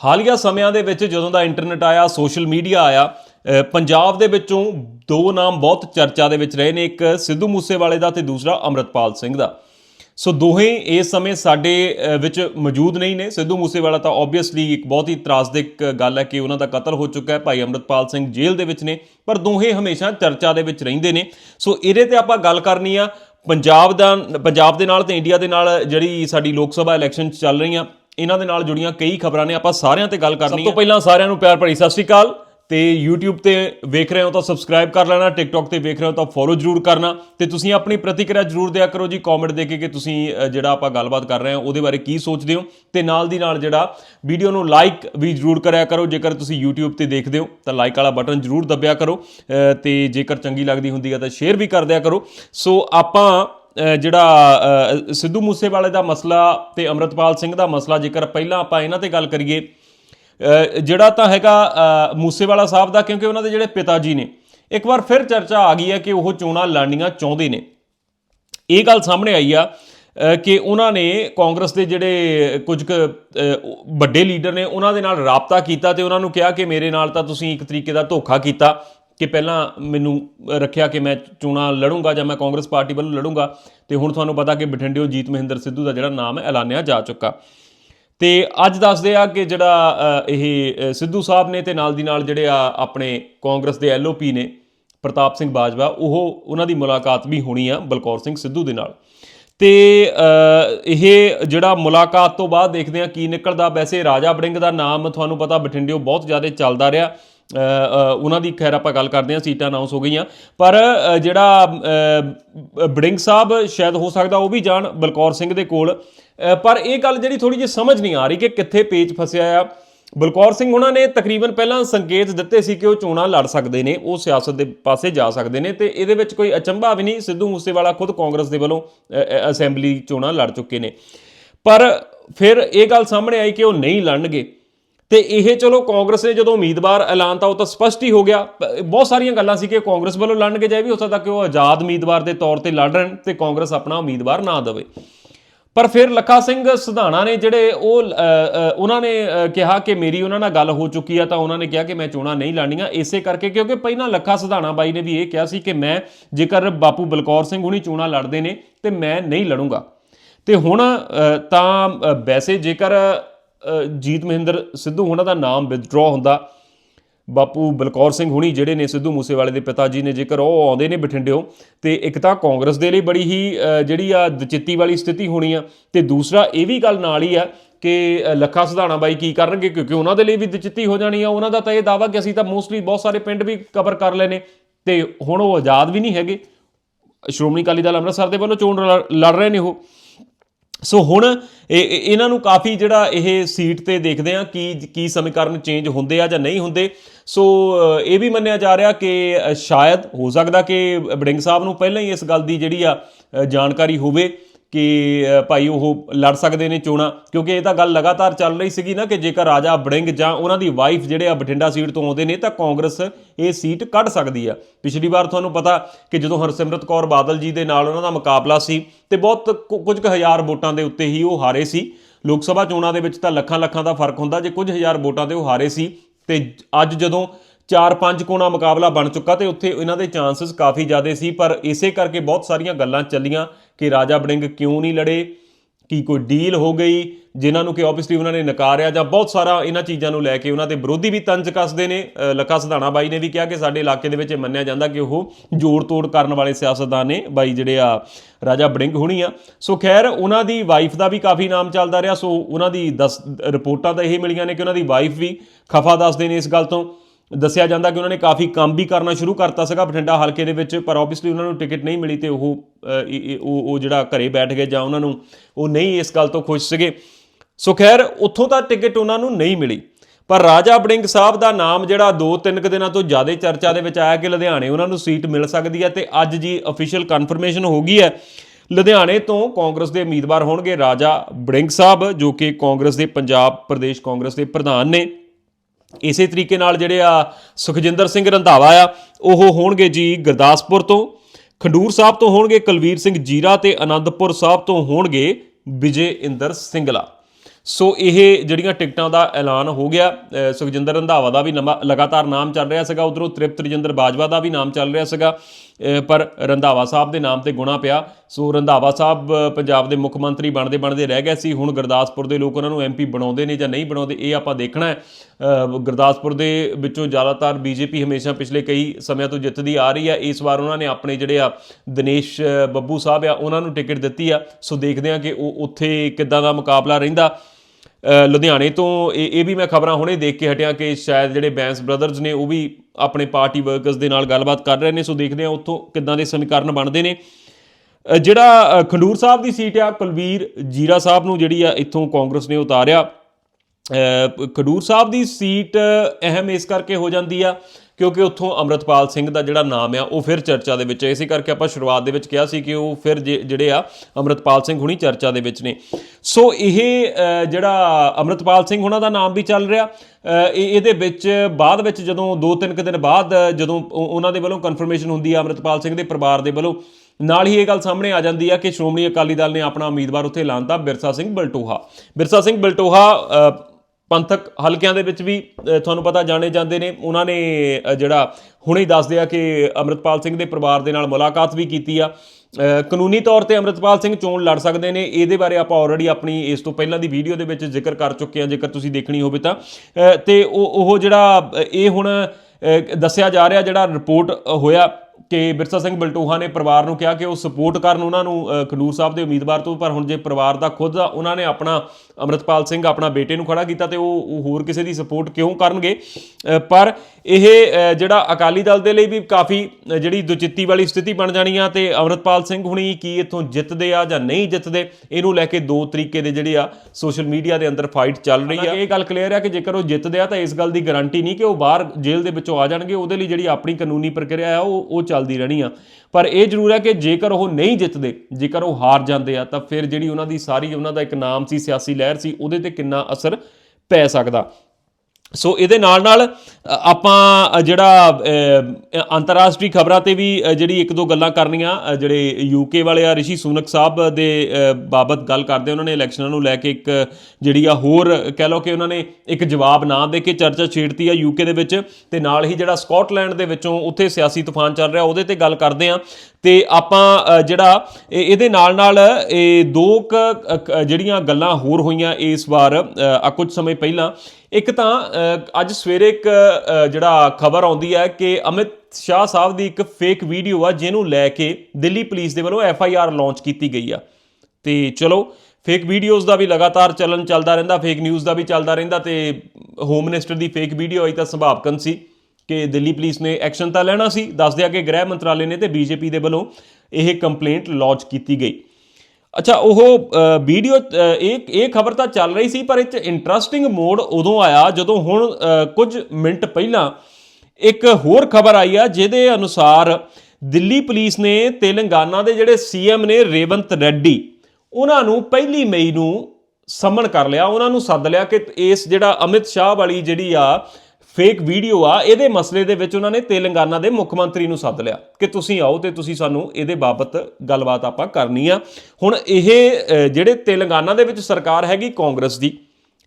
ਹਾਲੀਆ ਸਮਿਆਂ ਦੇ ਵਿੱਚ ਜਦੋਂ ਦਾ ਇੰਟਰਨੈਟ ਆਇਆ, ਸੋਸ਼ਲ ਮੀਡੀਆ ਆਇਆ ਪੰਜਾਬ ਦੇ ਵਿੱਚੋਂ ਦੋ ਨਾਮ ਬਹੁਤ ਚਰਚਾ ਦੇ ਵਿੱਚ ਰਹੇ ਨੇ, ਇੱਕ ਸਿੱਧੂ ਮੂਸੇਵਾਲੇ ਦਾ ਤੇ ਦੂਸਰਾ ਅਮਰਤਪਾਲ ਸਿੰਘ ਦਾ। ਸੋ ਦੋਹੇ ਇਸ ਸਮੇਂ ਸਾਡੇ ਵਿੱਚ ਮੌਜੂਦ ਨਹੀਂ ਨੇ। ਸਿੱਧੂ ਮੂਸੇਵਾਲਾ ਤਾਂ ਆਬਵੀਅਸਲੀ ਇੱਕ ਬਹੁਤ ਹੀ ਤਰਾਸਦਿਕ ਗੱਲ ਹੈ ਕਿ ਉਹਨਾਂ ਦਾ ਕਤਲ ਹੋ ਚੁੱਕਾ ਹੈ, ਭਾਈ ਅਮਰਤਪਾਲ ਸਿੰਘ ਜੇਲ੍ਹ ਦੇ ਵਿੱਚ ਨੇ, ਪਰ ਦੋਹੇ ਹਮੇਸ਼ਾ ਚਰਚਾ ਦੇ ਵਿੱਚ ਰਹਿੰਦੇ ਨੇ। ਸੋ ਇਹਦੇ ਤੇ ਆਪਾਂ ਗੱਲ ਕਰਨੀ ਆ, ਪੰਜਾਬ ਦਾ, ਪੰਜਾਬ ਦੇ ਨਾਲ ਤੇ ਇੰਡੀਆ ਦੇ ਨਾਲ ਜਿਹੜੀ ਸਾਡੀ ਲੋਕ ਸਭਾ ਇਲੈਕਸ਼ਨ ਚੱਲ ਰਹੀਆਂ ਇਹਨਾਂ ਦੇ ਨਾਲ ਜੁੜੀਆਂ ਕਈ ਖਬਰਾਂ ਨੇ ਆਪਾਂ ਸਾਰਿਆਂ ਤੇ ਗੱਲ ਕਰਨੀ ਹੈ। ਸਭ ਤੋਂ ਪਹਿਲਾਂ ਸਾਰਿਆਂ ਨੂੰ ਪਿਆਰ ਭਰੀ ਸਤਿ ਸ਼੍ਰੀ ਅਕਾਲ ਤੇ YouTube ਤੇ ਵੇਖ ਰਹੇ ਹੋ ਤਾਂ ਸਬਸਕ੍ਰਾਈਬ ਕਰ ਲੈਣਾ TikTok ਤੇ ਵੇਖ ਰਹੇ ਹੋ ਤਾਂ ਫੋਲੋ ਜਰੂਰ ਕਰਨਾ ਤੇ ਤੁਸੀਂ ਆਪਣੀ ਪ੍ਰਤੀਕਿਰਿਆ ਜਰੂਰ ਦਿਆ ਕਰੋ ਜੀ ਕਮੈਂਟ ਦੇ ਕੇ ਕਿ ਤੁਸੀਂ ਜਿਹੜਾ ਆਪਾਂ ਗੱਲਬਾਤ ਕਰ ਰਹੇ ਹਾਂ ਉਹਦੇ ਬਾਰੇ ਕੀ ਸੋਚਦੇ ਹੋ ਤੇ ਨਾਲ ਦੀ ਨਾਲ ਜਿਹੜਾ ਵੀਡੀਓ ਨੂੰ ਲਾਈਕ ਵੀ ਜਰੂਰ ਕਰਿਆ ਕਰੋ ਜੇਕਰ ਤੁਸੀਂ YouTube ਤੇ ਦੇਖਦੇ ਹੋ ਤਾਂ ਲਾਈਕ ਵਾਲਾ ਬਟਨ ਜਰੂਰ ਦਬਿਆ ਕਰੋ ਤੇ ਜੇਕਰ ਚੰਗੀ ਲੱਗਦੀ ਹੁੰਦੀ ਹੈ ਤਾਂ ਸ਼ੇਅਰ ਵੀ ਕਰ ਦਿਆ ਕਰੋ। ਸੋ ਆਪਾਂ ਜਿਹੜਾ ਸਿੱਧੂ ਮੂਸੇਵਾਲੇ ਦਾ ਮਸਲਾ ਤੇ ਅਮਰਤਪਾਲ ਸਿੰਘ ਦਾ ਮਸਲਾ ਜੇਕਰ ਪਹਿਲਾਂ ਆਪਾਂ ਇਹਨਾਂ ਤੇ ਗੱਲ ਕਰੀਏ ਜਿਹੜਾ ਤਾਂ ਹੈਗਾ ਮੂਸੇਵਾਲਾ ਸਾਹਿਬ ਦਾ ਕਿਉਂਕਿ ਉਹਨਾਂ ਦੇ ਜਿਹੜੇ ਪਿਤਾ ਜੀ ਨੇ ਇੱਕ ਵਾਰ ਫਿਰ ਚਰਚਾ ਆ ਗਈ ਹੈ ਕਿ ਉਹ ਚੋਣਾਂ ਲੜਨੀਆਂ ਚਾਹੁੰਦੇ ਨੇ। ਇਹ ਗੱਲ ਸਾਹਮਣੇ ਆਈ ਆ ਕਿ ਉਹਨਾਂ ਨੇ ਕਾਂਗਰਸ ਦੇ ਜਿਹੜੇ ਕੁਝ ਕੁ, ਵੱਡੇ ਲੀਡਰ ਨੇ ਉਹਨਾਂ ਦੇ ਨਾਲ ਰਾਬਤਾ ਕੀਤਾ ਤੇ ਉਹਨਾਂ ਨੂੰ ਕਿਹਾ ਕਿ ਮੇਰੇ ਨਾਲ ਤਾਂ ਤੁਸੀਂ ਇੱਕ ਤਰੀਕੇ ਦਾ ਧੋਖਾ ਕੀਤਾ। ਕਿ ਪਹਿਲਾਂ ਮੈਨੂੰ ਰੱਖਿਆ ਕਿ ਮੈਂ ਚੋਣਾਂ ਲੜੂੰਗਾ ਜਾਂ ਮੈਂ ਕਾਂਗਰਸ ਪਾਰਟੀ ਵੱਲੋਂ ਲੜੂੰਗਾ, ਤੇ ਹੁਣ ਤੁਹਾਨੂੰ ਪਤਾ ਕਿ ਬਠਿੰਡਿਓ ਜੀਤ ਮਹਿੰਦਰ ਸਿੱਧੂ ਦਾ ਜਿਹੜਾ ਨਾਮ ਹੈ, ਐਲਾਨਿਆ ਜਾ ਚੁੱਕਾ। ਤੇ ਅੱਜ ਦੱਸਦੇ ਆ ਕਿ ਜਿਹੜਾ ਇਹ ਸਿੱਧੂ ਸਾਹਿਬ ਨੇ ਤੇ ਨਾਲ ਦੀ ਨਾਲ ਜਿਹੜੇ ਆ ਆਪਣੇ ਕਾਂਗਰਸ ਦੇ ਐਲਓਪੀ ਨੇ, ਪ੍ਰਤਾਪ ਸਿੰਘ ਬਾਜਵਾ, ਉਹ ਉਹਨਾਂ ਦੀ ਮੁਲਾਕਾਤ ਵੀ ਹੋਣੀ ਆ ਬਲਕੌਰ ਸਿੰਘ ਸਿੱਧੂ ਦੇ ਨਾਲ। ਤੇ ਇਹ ਜਿਹੜਾ ਮੁਲਾਕਾਤ ਤੋਂ ਬਾਅਦ ਦੇਖਦੇ ਆ ਕੀ ਨਿਕਲਦਾ। ਵੈਸੇ ਰਾਜਾ ਬੜਿੰਗ ਦਾ ਨਾਮ ਤੁਹਾਨੂੰ ਪਤਾ ਬਠਿੰਡਿਓ ਬਹੁਤ ਜ਼ਿਆਦਾ ਚੱਲਦਾ ਰਿਹਾ। ਉਹਨਾਂ ਦੀ ਖੈਰ ਆਪਾਂ ਗੱਲ ਕਰਦੇ ਹਾਂ, ਸੀਟਾਂ ਅਨਾਉਂਸ ਹੋ ਗਈਆਂ। ਪਰ ਜਿਹੜਾ ਬੜਿੰਗ ਸਾਹਿਬ ਸ਼ਾਇਦ ਹੋ ਸਕਦਾ ਉਹ ਵੀ ਜਾਣ, ਬਲਕੌਰ ਸਿੰਘ ਦੇ ਕੋਲ। ਪਰ ਇਹ ਗੱਲ ਜਿਹੜੀ ਥੋੜੀ ਜਿਹੀ ਸਮਝ ਨਹੀਂ ਆ ਰਹੀ ਕਿ ਕਿੱਥੇ ਪੇਚ ਫਸਿਆ ਆ। ਬਲਕੌਰ ਸਿੰਘ ਉਹਨਾਂ ਨੇ ਤਕਰੀਬਨ ਪਹਿਲਾਂ ਸੰਕੇਤ ਦਿੱਤੇ ਸੀ ਕਿ ਉਹ ਚੋਣਾਂ ਲੜ ਸਕਦੇ ਨੇ, ਉਹ ਸਿਆਸਤ ਦੇ ਪਾਸੇ ਜਾ ਸਕਦੇ ਨੇ ਤੇ ਇਹਦੇ ਵਿੱਚ ਕੋਈ ਅਚੰਭਾ ਵੀ ਨਹੀਂ, ਸਿੱਧੂ ਮੂਸੇਵਾਲਾ ਖੁਦ ਕਾਂਗਰਸ ਦੇ ਵੱਲੋਂ ਅਸੈਂਬਲੀ ਚੋਣਾਂ ਲੜ ਚੁੱਕੇ ਨੇ। ਪਰ ਫਿਰ ਇਹ ਗੱਲ ਸਾਹਮਣੇ ਆਈ ਕਿ ਉਹ ਨਹੀਂ ਲੜਨਗੇ। ਤੇ ਇਹ ਚਲੋ ਕਾਂਗਰਸ ਨੇ ਜਦੋਂ ਉਮੀਦਵਾਰ ਐਲਾਨ ਤਾਂ ਉਹ ਤਾਂ ਸਪਸ਼ਟ ਹੀ ਹੋ ਗਿਆ। ਬਹੁਤ ਸਾਰੀਆਂ ਗੱਲਾਂ ਸੀ ਕਿ ਕਾਂਗਰਸ ਵੱਲੋਂ ਲੜਨਗੇ ਜਾਏ ਵੀ ਹੋ ਸਕਦਾ ਕਿ ਉਹ ਆਜ਼ਾਦ ਉਮੀਦਵਾਰ ਦੇ ਤੌਰ ਤੇ ਲੜ ਰਹਿਣ ਤੇ ਕਾਂਗਰਸ ਆਪਣਾ ਉਮੀਦਵਾਰ ਨਾ ਦੇਵੇ। ਪਰ ਫਿਰ ਲੱਖਾ ਸਿੰਘ ਸਿਧਾਣਾ ਨੇ ਜਿਹੜੇ ਉਹ ਉਹਨਾਂ ਨੇ ਕਿਹਾ ਕਿ ਮੇਰੀ ਉਹਨਾਂ ਨਾਲ ਗੱਲ ਹੋ ਚੁੱਕੀ ਆ ਤਾਂ ਉਹਨਾਂ ਨੇ ਕਿਹਾ ਕਿ ਮੈਂ ਚੋਣਾਂ ਨਹੀਂ ਲੜਨੀਆਂ। ਇਸੇ ਕਰਕੇ ਕਿਉਂਕਿ ਪਹਿਲਾਂ ਲੱਖਾ ਸਿਧਾਣਾ ਬਾਈ ਨੇ ਵੀ ਇਹ ਕਿਹਾ ਸੀ ਕਿ ਮੈਂ ਜੇਕਰ ਬਾਪੂ ਬਲਕੌਰ ਸਿੰਘ ਹੁਣੀ ਚੋਣਾਂ ਲੜਦੇ ਨੇ ਤੇ ਮੈਂ ਨਹੀਂ ਲੜੂੰਗਾ। ਤੇ ਹੁਣ ਤਾਂ ਵੈਸੇ ਜੇਕਰ ਜੀਤ ਮਹਿੰਦਰ ਸਿੱਧੂ ਉਹਨਾਂ ਦਾ ਨਾਮ ਵਿਦਡਰਾ ਹੁੰਦਾ। ਬਾਪੂ ਬਲਕੌਰ ਸਿੰਘ ਹੁਣੀ ਜਿਹੜੇ ਨੇ ਸਿੱਧੂ ਮੂਸੇਵਾਲੇ ਦੇ ਪਿਤਾ ਜੀ ਨੇ ਜੇਕਰ ਉਹ ਆਉਂਦੇ ਨੇ ਬਠਿੰਡਿਓ ਤੇ ਇੱਕ ਤਾਂ ਕਾਂਗਰਸ ਦੇ ਲਈ ਬੜੀ ਹੀ ਜਿਹੜੀ ਆ ਦਚਿੱਤੀ ਵਾਲੀ ਸਥਿਤੀ ਹੋਣੀ ਆ ਤੇ ਦੂਸਰਾ ਇਹ ਵੀ ਗੱਲ ਨਾਲ ਹੀ ਆ ਕਿ ਅ, ਲੱਖਾ ਸਿਧਾਣਾ ਬਾਈ ਕੀ ਕਰਨਗੇ ਕਿਉਂਕਿ ਉਹਨਾਂ ਦੇ ਲਈ ਵੀ ਦਚਿੱਤੀ ਹੋ ਜਾਣੀ ਆ। ਉਹਨਾਂ ਦਾ ਤਾਂ ਇਹ ਦਾਵਾ ਕਿ ਅਸੀਂ ਤਾਂ ਮੋਸਟਲੀ ਬਹੁਤ ਸਾਰੇ ਪਿੰਡ ਵੀ ਕਵਰ ਕਰ ਲਏ ਨੇ ਤੇ ਹੁਣ ਉਹ ਆਜ਼ਾਦ ਵੀ ਨਹੀਂ ਹੈਗੇ। ਸ਼੍ਰੋਮਣੀ ਅਕਾਲੀ ਦਲ ਅੰਮ੍ਰਿਤਸਰ ਦੇ ਵੱਲੋਂ ਚੋਣ ਲੜ- ਲੜ ਰਹੇ ਨੇ ਉਹ। ਸੋ ਹੁਣ ਇਹ- ਇਹਨਾਂ ਨੂੰ ਕਾਫੀ ਜਿਹੜਾ ਇਹ ਸੀਟ ਤੇ ਦੇਖਦੇ ਆ ਕੀ ਕੀ ਸਮੀਕਰਨ ਚੇਂਜ ਹੁੰਦੇ ਆ ਜਾਂ ਨਹੀਂ ਹੁੰਦੇ। ਸੋ ਇਹ ਵੀ ਮੰਨਿਆ ਜਾ ਰਿਹਾ ਕਿ ਸ਼ਾਇਦ ਹੋ ਸਕਦਾ ਕਿ ਬੜਿੰਗ ਸਾਹਿਬ ਨੂੰ ਪਹਿਲਾਂ ਹੀ ਇਸ ਗੱਲ ਦੀ ਜਿਹੜੀ ਆ ਜਾਣਕਾਰੀ ਹੋਵੇ। ਕਿ ਭਾਈ ਉਹ ਲੜ ਸਕਦੇ ਨੇ ਚੋਣਾਂ, ਕਿਉਂਕਿ ਇਹ ਤਾਂ ਗੱਲ ਲਗਾਤਾਰ ਚੱਲ ਰਹੀ ਸੀਗੀ ਨਾ ਕਿ ਜੇਕਰ ਰਾਜਾ ਬੜਿੰਗ ਜਾਂ ਉਹਨਾਂ ਦੀ ਵਾਈਫ ਜਿਹੜੇ ਆ ਬਠਿੰਡਾ ਸੀਟ ਤੋਂ ਆਉਂਦੇ ਨੇ, ਤਾਂ ਕਾਂਗਰਸ ਇਹ ਸੀਟ ਕੱਢ ਸਕਦੀ ਆ। ਪਿਛਲੀ ਵਾਰ ਤੁਹਾਨੂੰ ਪਤਾ ਕਿ ਜਦੋਂ ਹਰਸਿਮਰਤ ਕੌਰ ਬਾਦਲ ਜੀ ਦੇ ਨਾਲ ਉਹਨਾਂ ਦਾ ਮੁਕਾਬਲਾ ਸੀ ਤੇ ਬਹੁਤ ਕੁ- ਕੁਝ ਕੁ ਹਜ਼ਾਰ ਵੋਟਾਂ ਦੇ ਉੱਤੇ ਹੀ ਉਹ ਹਾਰੇ ਸੀ। ਲੋਕ ਸਭਾ ਚੋਣਾਂ ਦੇ ਵਿੱਚ ਤਾਂ ਲੱਖਾਂ ਲੱਖਾਂ ਦਾ ਫ਼ਰਕ ਹੁੰਦਾ, ਜੇ ਕੁਝ ਹਜ਼ਾਰ ਵੋਟਾਂ ਤੇ ਉਹ ਹਾਰੇ ਸੀ, ਤੇ ਅੱਜ ਜਦੋਂ 4-5 ਕੋਣਾ ਮੁਕਾਬਲਾ ਬਣ ਚੁੱਕਾ ਤੇ ਉੱਥੇ ਇਹਨਾਂ ਦੇ ਚਾਂਸਸ ਕਾਫੀ ਜ਼ਿਆਦੇ ਸੀ, ਪਰ ਇਸੇ ਕਰਕੇ ਬਹੁਤ ਸਾਰੀਆਂ ਗੱਲਾਂ ਚੱਲੀਆਂ ਕਿ ਰਾਜਾ ਬੜਿੰਗ ਕਿਉਂ ਨਹੀਂ ਲੜੇ, ਕੀ ਕੋਈ ਡੀਲ ਹੋ ਗਈ, ਜਿਨ੍ਹਾਂ ਨੂੰ ਕਿ ਆਬਵੀਅਸਲੀ ਉਹਨਾਂ ਨੇ ਨਕਾਰਿਆ ਜਾਂ ਬਹੁਤ ਸਾਰਾ ਇਹਨਾਂ ਚੀਜ਼ਾਂ ਨੂੰ ਲੈ ਕੇ ਉਹਨਾਂ ਦੇ ਵਿਰੋਧੀ ਵੀ ਤੰਜ ਕੱਸਦੇ ਨੇ ਲੱਖਾ ਸਿਧਾਣਾ ਬਾਈ ਨੇ ਵੀ ਕਿਹਾ ਕਿ ਸਾਡੇ ਇਲਾਕੇ ਦੇ ਵਿੱਚ ਇਹ ਮੰਨਿਆ ਜਾਂਦਾ ਕਿ ਉਹ ਜੋੜ ਤੋੜ ਕਰਨ ਵਾਲੇ ਸਿਆਸਤਦਾਨ ਨੇ ਬਾਈ ਜਿਹੜੇ ਆ ਰਾਜਾ ਬੜਿੰਗ ਹੋਣੀ ਆ। ਸੋ ਖੈਰ, ਉਹਨਾਂ ਦੀ ਵਾਈਫ ਦਾ ਵੀ ਕਾਫੀ ਨਾਮ ਚੱਲਦਾ ਰਿਹਾ, ਸੋ ਉਹਨਾਂ ਦੀ ਦਸ ਰਿਪੋਰਟਾਂ ਤਾਂ ਇਹ ਮਿਲੀਆਂ ਨੇ ਕਿ ਉਹਨਾਂ ਦੀ ਵਾਈਫ ਵੀ ਖਫਾ ਦੱਸਦੇ ਨੇ ਇਸ ਗੱਲ ਤੋਂ। ਦੱਸਿਆ ਜਾਂਦਾ ਕਿ ਉਹਨਾਂ ਨੇ ਕਾਫੀ ਕੰਮ ਵੀ ਕਰਨਾ ਸ਼ੁਰੂ ਕਰਤਾ ਸੀਗਾ ਬਠਿੰਡਾ ਹਲਕੇ ਦੇ ਵਿੱਚ, ਪਰ ਆਬਵੀਅਸਲੀ ਉਹਨਾਂ ਨੂੰ ਟਿਕਟ ਨਹੀਂ ਮਿਲੀ ਤੇ ਉਹ ਉਹ ਉਹ ਜਿਹੜਾ ਘਰੇ ਬੈਠ ਗਏ ਜਾਂ ਉਹਨਾਂ ਨੂੰ ਉਹ ਨਹੀਂ ਇਸ ਗੱਲ ਤੋਂ ਖੁਸ਼ ਸੀਗੇ। ਸੋ ਖੈਰ, ਉੱਥੋਂ ਤਾਂ ਟਿਕਟ ਉਹਨਾਂ ਨੂੰ ਨਹੀਂ ਮਿਲੀ। ਪਰ ਰਾਜਾ ਬੜਿੰਗ ਸਾਹਿਬ ਦਾ ਨਾਮ ਜਿਹੜਾ 2-3 ਕੁ ਦਿਨਾਂ ਤੋਂ ਜ਼ਿਆਦਾ ਚਰਚਾ ਦੇ ਵਿੱਚ ਆਇਆ ਕਿ ਲੁਧਿਆਣੇ ਉਹਨਾਂ ਨੂੰ ਸੀਟ ਮਿਲ ਸਕਦੀ ਹੈ ਤੇ ਅੱਜ ਜੀ ਅਫੀਸ਼ੀਅਲ ਕਨਫਰਮੇਸ਼ਨ ਹੋ ਗਈ ਹੈ। ਲੁਧਿਆਣੇ ਤੋਂ ਕਾਂਗਰਸ ਦੇ ਉਮੀਦਵਾਰ ਹੋਣਗੇ ਰਾਜਾ ਬੜਿੰਗ ਸਾਹਿਬ, ਜੋ ਕਿ ਕਾਂਗਰਸ ਦੇ ਪੰਜਾਬ, ਪ੍ਰਦੇਸ਼ ਕਾਂਗਰਸ ਦੇ ਪ੍ਰਧਾਨ ਨੇ। ਇਸੇ ਤਰੀਕੇ ਨਾਲ ਜਿਹੜੇ ਆ ਸੁਖਜਿੰਦਰ ਸਿੰਘ ਰੰਧਾਵਾ ਆ, ਉਹ ਹੋਣਗੇ ਜੀ ਗੁਰਦਾਸਪੁਰ ਤੋਂ। ਖੰਡੂਰ ਸਾਹਿਬ ਤੋਂ ਹੋਣਗੇ, ਕੁਲਵੀਰ ਸਿੰਘ ਜੀਰਾ ਤੇ ਆਨੰਦਪੁਰ ਸਾਹਿਬ ਤੋਂ ਹੋਣਗੇ ਵਿਜੇ ਇੰਦਰ ਸਿੰਗਲਾ। ਸੋ ਇਹ ਜਿਹੜੀਆਂ ਟਿਕਟਾਂ ਦਾ ਐਲਾਨ ਹੋ ਗਿਆ ਸੁਖਜਿੰਦਰ ਰੰਧਾਵਾ ਦਾ ਵੀ ਲੰਮਾ- ਲਗਾਤਾਰ ਨਾਮ ਚੱਲ ਰਿਹਾ ਸੀਗਾ। ਉਧਰੋਂ ਤ੍ਰਿਪਤ ਰਜਿੰਦਰ ਬਾਜਵਾ ਦਾ ਵੀ ਨਾਮ ਚੱਲ ਰਿਹਾ ਸੀਗਾ। ਪਰ ਰੰਧਾਵਾ ਸਾਹਿਬ ਦੇ ਨਾਮ ਤੇ ਗੁਣਾ ਪਿਆ। ਸੋ ਰੰਧਾਵਾ ਸਾਹਿਬ ਪੰਜਾਬ ਦੇ ਮੁੱਖ ਮੰਤਰੀ ਬਣਦੇ ਬਣਦੇ ਰਹਿ ਗਏ ਸੀ। ਹੁਣ ਗੁਰਦਾਸਪੁਰ ਦੇ ਲੋਕ ਉਹਨਾਂ ਨੂੰ ਐਮਪੀ ਬਣਾਉਂਦੇ ਨੇ ਜਾਂ ਨਹੀਂ ਬਣਾਉਂਦੇ, ਇਹ ਆਪਾਂ ਦੇਖਣਾ ਹੈ। ਗੁਰਦਾਸਪੁਰ ਦੇ ਵਿੱਚੋਂ ਜ਼ਿਆਦਾਤਰ ਬੀਜੇਪੀ ਹਮੇਸ਼ਾ ਪਿਛਲੇ ਕਈ ਸਮਿਆਂ ਤੋਂ ਜਿੱਤਦੀ ਆ ਰਹੀ ਆ। ਇਸ ਵਾਰ ਉਹਨਾਂ ਨੇ ਆਪਣੇ ਜਿਹੜੇ ਆ ਦਿਨੇਸ਼ ਬੱਬੂ ਸਾਹਿਬ ਆ, ਉਹਨਾਂ ਨੂੰ ਟਿਕਟ ਦਿੱਤੀ ਆ। ਸੋ ਦੇਖਦੇ ਆ ਕਿ ਉਹ ਉੱਥੇ ਕਿੱਦਾਂ ਦਾ ਮੁਕਾਬਲਾ ਰਹਿੰਦਾ। ਲੁਧਿਆਣੇ ਤੋਂ ਇਹ ਇਹ ਵੀ ਮੈਂ ਖਬਰਾਂ ਹੁਣੇ ਦੇਖ ਕੇ ਹਟਿਆ ਕਿ ਸ਼ਾਇਦ ਜਿਹੜੇ ਬੈਂਸ ਬ੍ਰਦਰਜ਼ ਨੇ ਉਹ ਵੀ ਆਪਣੇ ਪਾਰਟੀ ਵਰਕਰਸ ਦੇ ਨਾਲ ਗੱਲਬਾਤ ਕਰ ਰਹੇ ਨੇ ਸੋ ਦੇਖਦੇ ਹਾਂ ਉੱਥੋਂ ਕਿੱਦਾਂ ਦੇ ਸਮੀਕਰਨ ਬਣਦੇ ਨੇ। ਜਿਹੜਾ ਅ, ਖੰਡੂਰ ਸਾਹਿਬ ਦੀ ਸੀਟ ਆ ਕੁਲਵੀਰ ਜੀਰਾ ਸਾਹਿਬ ਨੂੰ ਜਿਹੜੀ ਆ ਇੱਥੋਂ ਕਾਂਗਰਸ ਨੇ ਉਤਾਰਿਆ। ਖਡੂਰ ਸਾਹਿਬ ਦੀ ਸੀਟ ਅਹਿਮ ਇਸ ਕਰਕੇ ਹੋ ਜਾਂਦੀ ਆ ਕਿਉਂਕਿ ਉੱਥੋਂ ਅਮਰਤਪਾਲ ਸਿੰਘ ਦਾ ਜਿਹੜਾ ਨਾਮ ਆ, ਉਹ ਫਿਰ ਚਰਚਾ ਦੇ ਵਿੱਚ ਹੈ ਇਸੇ ਕਰਕੇ ਆਪਾਂ ਸ਼ੁਰੂਆਤ ਦੇ ਵਿੱਚ ਕਿਹਾ ਸੀ ਕਿ ਉਹ ਫਿਰ ਜੇ- ਜਿਹੜੇ ਆ, ਅਮਰਤਪਾਲ ਸਿੰਘ ਹੁਣੀ ਚਰਚਾ ਦੇ ਵਿੱਚ ਨੇ। ਸੋ ਇਹ ਜਿਹੜਾ ਅਮਰਤਪਾਲ ਸਿੰਘ ਹੁਣਾਂ ਦਾ ਨਾਮ ਵੀ ਚੱਲ ਰਿਹਾ ਇਹ ਇਹਦੇ ਵਿੱਚ ਬਾਅਦ ਵਿੱਚ ਜਦੋਂ 2-3 ਕੁ ਦਿਨ ਬਾਅਦ ਜਦੋਂ ਉਹਨਾਂ ਦੇ ਵੱਲੋਂ ਕਨਫਰਮੇਸ਼ਨ ਹੁੰਦੀ ਆ ਅਮਰਤਪਾਲ ਸਿੰਘ ਦੇ ਪਰਿਵਾਰ ਦੇ ਵੱਲੋਂ, ਨਾਲ ਹੀ ਇਹ ਗੱਲ ਸਾਹਮਣੇ ਆ ਜਾਂਦੀ ਆ ਕਿ ਸ਼੍ਰੋਮਣੀ ਅਕਾਲੀ ਦਲ ਨੇ ਆਪਣਾ ਉਮੀਦਵਾਰ ਉੱਥੇ ਐਲਾਨਤਾ ਬਿਰਸਾ ਸਿੰਘ ਬਲਟੋਹਾ। ਬਿਰਸਾ ਸਿੰਘ ਬਲਟੋਹਾ ਪੰਥਕ ਹਲਕਿਆਂ ਦੇ ਵਿੱਚ ਵੀ ਤੁਹਾਨੂੰ ਪਤਾ ਜਾਣੇ ਜਾਂਦੇ ਨੇ। ਉਹਨਾਂ ਨੇ ਜਿਹੜਾ ਹੁਣੇ ਹੀ ਦੱਸਦੇ ਆ ਕਿ ਅਮਰਤਪਾਲ ਸਿੰਘ ਦੇ ਪਰਿਵਾਰ ਦੇ ਨਾਲ ਮੁਲਾਕਾਤ ਵੀ ਕੀਤੀ ਆ। ਕਾਨੂੰਨੀ ਤੌਰ ਤੇ ਅਮਰਤਪਾਲ ਸਿੰਘ ਚੋਣ ਲੜ ਸਕਦੇ ਨੇ। ਇਹਦੇ ਬਾਰੇ ਆਪਾਂ ਆਲਰੇਡੀ ਆਪਣੀ ਇਸ ਤੋਂ ਪਹਿਲਾਂ ਦੀ ਵੀਡੀਓ ਦੇ ਵਿੱਚ ਜ਼ਿਕਰ ਕਰ ਚੁੱਕੇ ਹਾਂ ਜੇਕਰ ਤੁਸੀਂ ਦੇਖਣੀ ਹੋਵੇ ਤਾਂ ਤੇ ਉਹ ਉਹ ਜਿਹੜਾ ਇਹ ਹੁਣ ਦੱਸਿਆ ਜਾ ਰਿਹਾ ਜਿਹੜਾ ਰਿਪੋਰਟ ਹੋਇਆ ਕਿ ਬਿਰਸਾ ਸਿੰਘ ਬਲਟੋਹਾ ਨੇ ਪਰਿਵਾਰ ਨੂੰ ਕਿਹਾ ਕਿ ਉਹ ਸਪੋਰਟ ਕਰਨ ਉਹਨਾਂ ਨੂੰ ਖਡੂਰ ਸਾਹਿਬ ਦੇ ਉਮੀਦਵਾਰ ਤੋਂ, ਪਰ ਹੁਣ ਜੇ ਪਰਿਵਾਰ ਦਾ ਖੁਦ ਆ, ਉਹਨਾਂ ਨੇ ਆਪਣਾ ਅਮਰਤਪਾਲ ਸਿੰਘ, ਆਪਣਾ ਬੇਟੇ ਨੂੰ ਖੜਾ ਕੀਤਾ ਤੇ ਉਹ ਹੋਰ ਕਿਸੇ ਦੀ ਸਪੋਰਟ ਕਿਉਂ ਕਰਨਗੇ? ਪਰ ਇਹ ਜਿਹੜਾ ਅਕਾਲੀ ਦਲ ਦੇ ਲਈ ਵੀ ਕਾਫੀ ਜਿਹੜੀ ਦੁਚਿੱਤੀ ਵਾਲੀ ਸਥਿਤੀ ਬਣ ਜਾਣੀ ਆ ਤੇ ਅਮਰਤਪਾਲ ਸਿੰਘ ਹੁਣੀ ਕੀ ਇੱਥੋਂ ਜਿੱਤਦੇ ਆ ਜਾਂ ਨਹੀਂ ਜਿੱਤਦੇ, ਇਹਨੂੰ ਲੈ ਕੇ ਦੋ ਤਰੀਕੇ ਦੇ ਜਿਹੜੇ ਆ ਸੋਸ਼ਲ ਮੀਡੀਆ ਦੇ ਅੰਦਰ ਫਾਈਟ ਚੱਲ ਰਹੀ ਆ। ਇਹ ਗੱਲ ਕਲੀਅਰ ਆ ਕਿ ਜੇਕਰ ਉਹ ਜਿੱਤਦੇ ਆ ਤਾਂ ਇਸ ਗੱਲ ਦੀ ਗਾਰੰਟੀ ਨਹੀਂ ਕਿ ਉਹ ਬਾਹਰ ਜੇਲ੍ਹ ਦੇ ਵਿੱਚੋਂ ਆ ਜਾਣਗੇ, ਉਹਦੇ ਲਈ ਜਿਹੜੀ ਆਪਣੀ ਕਾਨੂੰਨੀ ਪ੍ਰਕਿਰਿਆ ਆ, ਉਹ ਉਹ ਚੱਲਦੀ ਰਹਿਣੀ ਆ। ਪਰ ਇਹ ਜ਼ਰੂਰ ਹੈ ਕਿ ਜੇਕਰ ਉਹ ਨਹੀਂ ਜਿੱਤਦੇ, ਜੇਕਰ ਉਹ ਹਾਰ ਜਾਂਦੇ ਆ, ਤਾਂ ਫਿਰ ਜਿਹੜੀ ਉਹਨਾਂ ਦੀ ਸਾਰੀ, ਉਹਨਾਂ ਦਾ ਇੱਕ ਨਾਮ ਸੀ, ਸਿਆਸੀ ਲਹਿਰ ਸੀ, ਉਹਦੇ ਤੇ ਕਿੰਨਾ ਅਸਰ ਪੈ ਸਕਦਾ। ਸੋ ਇਹਦੇ ਨਾਲ ਨਾਲ ਆਪਾਂ ਜਿਹੜਾ ਅੰਤਰਰਾਸ਼ਟਰੀ ਖਬਰਾਂ ਤੇ ਵੀ ਜਿਹੜੀ ਇੱਕ ਦੋ ਗੱਲਾਂ ਕਰਨੀਆਂ ਅ, ਜਿਹੜੇ ਯੂਕੇ ਵਾਲੇ ਆ ਰਿਸ਼ੀ ਸੂਨਕ ਸਾਹਿਬ ਦੇ ਬਾਬਤ ਗੱਲ ਕਰਦੇ ਉਹਨਾਂ ਨੇ ਇਲੈਕਸ਼ਨਾਂ ਨੂੰ ਲੈ ਕੇ ਇੱਕ ਜਿਹੜੀ ਆ ਹੋਰ ਕਹਿ ਲਓ ਕਿ ਉਹਨਾਂ ਨੇ ਇੱਕ ਜਵਾਬ ਨਾ ਦੇ ਕੇ ਚਰਚਾ ਛੇੜਤੀ ਆ ਯੂਕੇ ਦੇ ਵਿੱਚ ਤੇ ਨਾਲ ਹੀ ਜਿਹੜਾ ਸਕਾਟਲੈਂਡ ਦੇ ਵਿੱਚੋਂ ਉੱਥੇ ਸਿਆਸੀ ਤੂਫਾਨ ਚੱਲ ਰਿਹਾ ਉਹਦੇ ਤੇ ਗੱਲ ਕਰਦੇ ਆ। ਤੇ ਆਪਾਂ ਜਿਹੜਾ ਇਹਦੇ ਨਾਲ ਨਾਲ ਇਹ ਦੋ ਕੁ, ਜਿਹੜੀਆਂ ਗੱਲਾਂ ਹੋਰ ਹੋਈਆਂ ਇਸ ਵਾਰ ਕੁਝ ਸਮੇਂ ਪਹਿਲਾਂ ਇੱਕ ਤਾਂ ਅੱਜ ਸਵੇਰੇ ਇੱਕ ਜਿਹੜਾ ਖਬਰ ਆਉਂਦੀ ਹੈ ਕਿ ਅਮਿਤ ਸ਼ਾਹ ਸਾਹਿਬ ਦੀ ਇੱਕ ਫੇਕ ਵੀਡੀਓ ਆ, ਜਿਹਨੂੰ ਲੈ ਕੇ ਦਿੱਲੀ ਪੁਲਿਸ ਦੇ ਵੱਲੋਂ ਐਫ ਆਈ ਆਰ ਲਾਂਚ ਕੀਤੀ ਗਈ ਆ। ਤੇ ਚਲੋ ਫੇਕ ਵੀਡੀਓਜ਼ ਦਾ ਵੀ ਲਗਾਤਾਰ ਚੱਲਣ ਚੱਲਦਾ ਰਹਿੰਦਾ ਫੇਕ ਨਿਊਜ਼ ਦਾ ਵੀ ਚੱਲਦਾ ਰਹਿੰਦਾ ਤੇ ਹੋਮ ਮਿਨਿਸਟਰ ਦੀ ਫੇਕ ਵੀਡੀਓ ਆਈ ਤਾਂ ਸੁਭਾਵਕਨ ਸੀ ਕਿ ਦਿੱਲੀ ਪੁਲਿਸ ਨੇ ਐਕਸ਼ਨ ਤਾਂ ਲੈਣਾ ਸੀ। ਦੱਸ ਦਿਆ ਕਿ ਗ੍ਰਹਿ ਮੰਤਰਾਲੇ ਨੇ ਤੇ ਬੀਜੇਪੀ ਦੇ ਵੱਲੋਂ ਇਹ ਕੰਪਲੇਂਟ ਲਾਂਚ ਕੀਤੀ ਗਈ। ਅੱਛਾ, ਉਹ ਵੀਡੀਓ ਇਹ ਇਹ ਖਬਰ ਤਾਂ ਚੱਲ ਰਹੀ ਸੀ, ਪਰ ਇਹ ਚ ਇੰਟਰਸਟਿੰਗ ਮੋਡ ਉਦੋਂ ਆਇਆ, ਜਦੋਂ ਹੁਣ ਕੁਝ ਮਿੰਟ ਪਹਿਲਾਂ ਇੱਕ ਹੋਰ ਖਬਰ ਆਈ ਆ, ਜਿਹਦੇ ਅਨੁਸਾਰ ਦਿੱਲੀ ਪੁਲਿਸ ਨੇ ਤੇਲੰਗਾਨਾ ਦੇ ਜਿਹੜੇ ਸੀਐਮ ਨੇ ਰੇਵੰਤ ਰੈੱਡੀ, ਉਹਨਾਂ ਨੂੰ ਪਹਿਲੀ ਮਈ ਨੂੰ ਸਮਨ ਕਰ ਲਿਆ, ਉਹਨਾਂ ਨੂੰ ਸੱਦ ਲਿਆ ਕਿ ਇਸ ਜਿਹੜਾ ਅਮਿਤ ਸ਼ਾਹ ਵਾਲੀ ਜਿਹੜੀ ਆ ਫੇਕ ਵੀਡੀਓ ਆ, ਇਹਦੇ ਮਸਲੇ ਦੇ ਵਿੱਚ ਉਹਨਾਂ ਨੇ ਤੇਲੰਗਾਨਾ ਦੇ ਮੁੱਖ ਮੰਤਰੀ ਨੂੰ ਸੱਦ ਲਿਆ ਕਿ ਤੁਸੀਂ ਆਓ ਤੇ ਤੁਸੀਂ ਸਾਨੂੰ ਇਹਦੇ ਬਾਬਤ ਗੱਲਬਾਤ ਆਪਾਂ ਕਰਨੀ ਆ। ਹੁਣ ਇਹ ਜਿਹੜੇ ਤੇਲੰਗਾਨਾ ਦੇ ਵਿੱਚ ਸਰਕਾਰ ਹੈਗੀ ਕਾਂਗਰਸ ਦੀ,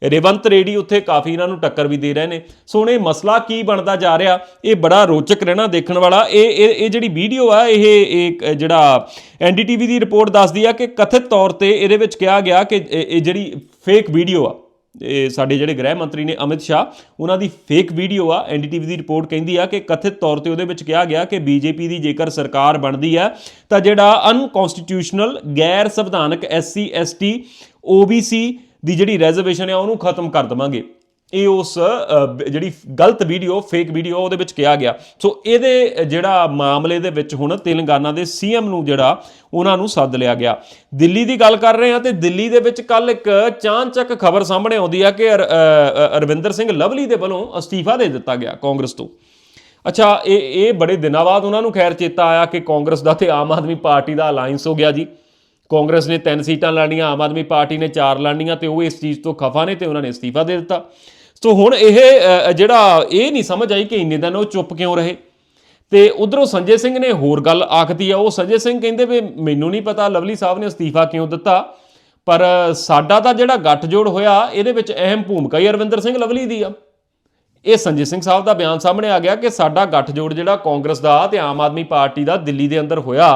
ਰੇਵੰਤ ਰੇਡੀ ਉੱਥੇ ਕਾਫੀ ਇਹਨਾਂ ਨੂੰ ਟੱਕਰ ਵੀ ਦੇ ਰਹੇ ਨੇ। ਸੋ ਹੁਣ ਇਹ ਮਸਲਾ ਕੀ ਬਣਦਾ ਜਾ ਰਿਹਾ, ਇਹ ਬੜਾ ਰੋਚਕ ਰਹਿਣਾ ਦੇਖਣ ਵਾਲਾ। ਇਹ ਇਹ ਇਹ ਜਿਹੜੀ ਵੀਡੀਓ ਆ, ਇਹ ਇੱਕ ਜਿਹੜਾ ਐਨਡੀਟੀਵੀ ਦੀ ਰਿਪੋਰਟ ਦੱਸਦੀ ਆ ਕਿ ਕਥਿਤ ਤੌਰ ਤੇ ਇਹਦੇ ਵਿੱਚ ਕਿਹਾ ਗਿਆ ਕਿ ਇਹ ਜਿਹੜੀ ਫੇਕ ਵੀਡੀਓ ਆ ਇਹ ਸਾਡੇ ਜਿਹੜੇ ਗ੍ਰਹਿ ਮੰਤਰੀ ਨੇ ਅਮਿਤ ਸ਼ਾਹ, ਉਹਨਾਂ ਦੀ ਫੇਕ ਵੀਡੀਓ ਆ ਐਨਡੀਟੀਵੀ ਦੀ ਰਿਪੋਰਟ ਕਹਿੰਦੀ ਆ ਕਿ ਕਥਿਤ ਤੌਰ ਤੇ ਉਹਦੇ ਵਿੱਚ ਕਿਹਾ ਗਿਆ ਕਿ ਬੀਜੇਪੀ ਦੀ ਜੇਕਰ ਸਰਕਾਰ ਬਣਦੀ ਆ, ਤਾਂ ਜਿਹੜਾ ਅਨਕਨਸਟੀਟਿਊਸ਼ਨਲ ਗੈਰ ਸੰਵਿਧਾਨਕ ਐਸਸੀ ਐਸਟੀ ਓਬੀਸੀ ਦੀ ਜਿਹੜੀ ਰਿਜ਼ਰਵੇਸ਼ਨ ਆ, ਉਹਨੂੰ ਖਤਮ ਕਰ ਦਵਾਂਗੇ। ਇਹ ਉਸ ਜਿਹੜੀ ਗਲਤ ਵੀਡੀਓ ਫੇਕ ਵੀਡੀਓ ਉਹਦੇ ਵਿੱਚ ਕਿਹਾ ਗਿਆ। ਸੋ ਇਹਦੇ ਜਿਹੜਾ ਮਾਮਲੇ ਦੇ ਵਿੱਚ ਹੁਣ ਤੇਲੰਗਾਨਾ ਦੇ ਸੀਐਮ ਨੂੰ ਜਿਹੜਾ, ਉਹਨਾਂ ਨੂੰ ਸੱਦ ਲਿਆ ਗਿਆ। ਦਿੱਲੀ ਦੀ ਗੱਲ ਕਰ ਰਹੇ ਹਾਂ ਤੇ ਦਿੱਲੀ ਦੇ ਵਿੱਚ ਕੱਲ ਇੱਕ ਚਾਂਚੱਕ ਖਬਰ ਸਾਹਮਣੇ ਆਉਂਦੀ ਆ ਕਿ ਅਰਵਿੰਦਰ ਸਿੰਘ ਲਵਲੀ ਦੇ ਵੱਲੋਂ ਅਸਤੀਫਾ ਦੇ ਦਿੱਤਾ ਗਿਆ ਕਾਂਗਰਸ ਤੋਂ। ਅੱਛਾ, ਇਹ ਇਹ ਬੜੇ ਦਿਨਾਂ ਬਾਅਦ ਉਹਨਾਂ ਨੂੰ ਖੈਰ ਚੇਤਾ ਆਇਆ ਕਿ ਕਾਂਗਰਸ ਦਾ ਤੇ ਆਮ ਆਦਮੀ ਪਾਰਟੀ ਦਾ ਅਲਾਈਅੰਸ ਹੋ ਗਿਆ ਜੀ। ਕਾਂਗਰਸ ਨੇ ਤਿੰਨ ਸੀਟਾਂ ਲੜਨੀਆਂ ਆਮ ਆਦਮੀ ਪਾਰਟੀ ਨੇ ਚਾਰ ਲੜਨੀਆਂ ਤੇ ਉਹ ਇਸ ਚੀਜ਼ ਤੋਂ ਖਫਾ ਨੇ ਤੇ ਉਹਨਾਂ ਨੇ ਅਸਤੀਫਾ ਦੇ ਦਿੱਤਾ। ਸੋ ਹੁਣ ਇਹ ਜਿਹੜਾ ਇਹ ਨਹੀਂ ਸਮਝ ਆਈ ਕਿ ਇੰਨੇ ਦਿਨ ਉਹ ਚੁੱਪ ਕਿਉਂ ਰਹੇ? ਤੇ ਉਧਰੋਂ ਸੰਜੇ ਸਿੰਘ ਨੇ ਹੋਰ ਗੱਲ ਆਖਦੀ ਆ, ਉਹ ਸੰਜੇ ਸਿੰਘ ਕਹਿੰਦੇ ਵੀ ਮੈਨੂੰ ਨਹੀਂ ਪਤਾ ਲਵਲੀ ਸਾਹਿਬ ਨੇ ਅਸਤੀਫਾ ਕਿਉਂ ਦਿੱਤਾ, ਪਰ ਸਾਡਾ ਤਾਂ ਜਿਹੜਾ ਗੱਠਜੋੜ ਹੋਇਆ, ਇਹਦੇ ਵਿੱਚ ਅਹਿਮ ਭੂਮਿਕਾ ਹੀ ਅਰਵਿੰਦਰ ਸਿੰਘ ਲਵਲੀ ਦੀ ਆ। ਇਹ ਸੰਜੇ ਸਿੰਘ ਸਾਹਿਬ ਦਾ ਬਿਆਨ ਸਾਹਮਣੇ ਆ ਗਿਆ ਕਿ ਸਾਡਾ ਗੱਠਜੋੜ ਜਿਹੜਾ ਕਾਂਗਰਸ ਦਾ ਤੇ ਆਮ ਆਦਮੀ ਪਾਰਟੀ ਦਾ ਦਿੱਲੀ ਦੇ ਅੰਦਰ ਹੋਇਆ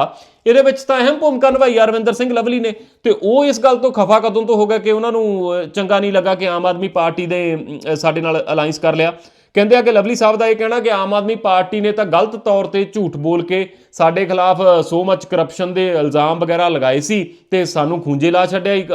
ਇਹਦੇ ਵਿੱਚ ਤਾਂ ਅਹਿਮ ਭੂਮਿਕਾ ਨਿਭਾਈ ਅਰਵਿੰਦਰ ਸਿੰਘ ਲਵਲੀ ਨੇ ਤੇ ਉਹ ਇਸ ਗੱਲ ਤੋਂ ਖਫਾ ਕਦੋਂ ਤੋਂ ਹੋ ਗਿਆ ਕਿ ਉਹਨਾਂ ਨੂੰ ਚੰਗਾ ਨਹੀਂ ਲੱਗਾ ਕਿ ਆਮ ਆਦਮੀ ਪਾਰਟੀ ਦੇ ਸਾਡੇ ਨਾਲ ਅਲਾਈਅੰਸ ਕਰ ਲਿਆ। ਕਹਿੰਦੇ ਆ ਕਿ ਲਵਲੀ ਸਾਹਿਬ ਦਾ ਇਹ ਕਹਿਣਾ ਕਿ ਆਮ ਆਦਮੀ ਪਾਰਟੀ ਨੇ ਤਾਂ ਗਲਤ ਤੌਰ ਤੇ ਝੂਠ ਬੋਲ ਕੇ ਸਾਡੇ ਖਿਲਾਫ ਸੋ ਮੱਚ ਕਰਪਸ਼ਨ ਦੇ ਇਲਜ਼ਾਮ ਵਗੈਰਾ ਲਗਾਏ ਸੀ ਤੇ ਸਾਨੂੰ ਖੂੰਜੇ ਲਾ ਛੱਡਿਆ ਇੱਕ,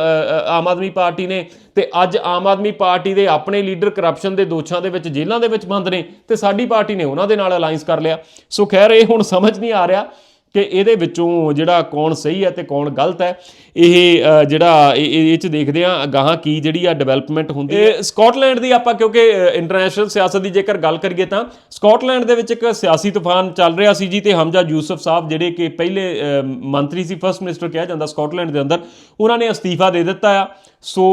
ਆਮ ਆਦਮੀ ਪਾਰਟੀ ਨੇ ਤੇ ਅੱਜ ਆਮ ਆਦਮੀ ਪਾਰਟੀ ਦੇ ਆਪਣੇ ਲੀਡਰ ਕਰਪਸ਼ਨ ਦੇ ਦੋਸ਼ਾਂ ਦੇ ਵਿੱਚ ਜੇਲ੍ਹਾਂ ਦੇ ਵਿੱਚ ਬੰਦ ਨੇ ਤੇ ਸਾਡੀ ਪਾਰਟੀ ਨੇ ਉਹਨਾਂ ਦੇ ਨਾਲ ਅਲਾਈਅੰਸ ਕਰ ਲਿਆ। ਸੋ ਖੈਰ ਇਹ ਹੁਣ ਸਮਝ ਨਹੀਂ ਆ ਰਿਹਾ। ਕਿ ਇਹਦੇ ਵਿੱਚੋਂ ਜਿਹੜਾ ਕੌਣ ਸਹੀ ਹੈ ਤੇ ਕੌਣ ਗਲਤ ਹੈ, ਇਹ ਜਿਹੜਾ ਇਹ- ਇਹ ਚ ਦੇਖਦੇ ਆ ਗਾਹਾਂ ਕੀ ਜਿਹੜੀ ਆ ਡਿਵੈਲਪਮੈਂਟ ਹੁੰਦੀ ਹੈ। ਸਕਾਟਲੈਂਡ ਦੀ ਆਪਾਂ ਕਿਉਂਕਿ ਇੰਟਰਨੈਸ਼ਨਲ ਸਿਆਸਤ ਦੀ ਜੇਕਰ ਗੱਲ ਕਰੀਏ ਤਾਂ ਸਕਾਟਲੈਂਡ ਦੇ ਵਿੱਚ ਇੱਕ ਸਿਆਸੀ ਤੂਫਾਨ ਚੱਲ ਰਿਹਾ ਸੀ ਜੀ ਤੇ ਹਮਜ਼ਾ ਯੂਸਫ ਸਾਹਿਬ ਜਿਹੜੇ ਕਿ ਪਹਿਲੇ ਮੰਤਰੀ ਸੀ ਫਰਸਟ ਮਿਨਿਸਟਰ ਕਿਹਾ ਜਾਂਦਾ ਸਕਾਟਲੈਂਡ ਦੇ ਅੰਦਰ, ਉਹਨਾਂ ਨੇ ਅਸਤੀਫਾ ਦੇ ਦਿੱਤਾ ਆ। ਸੋ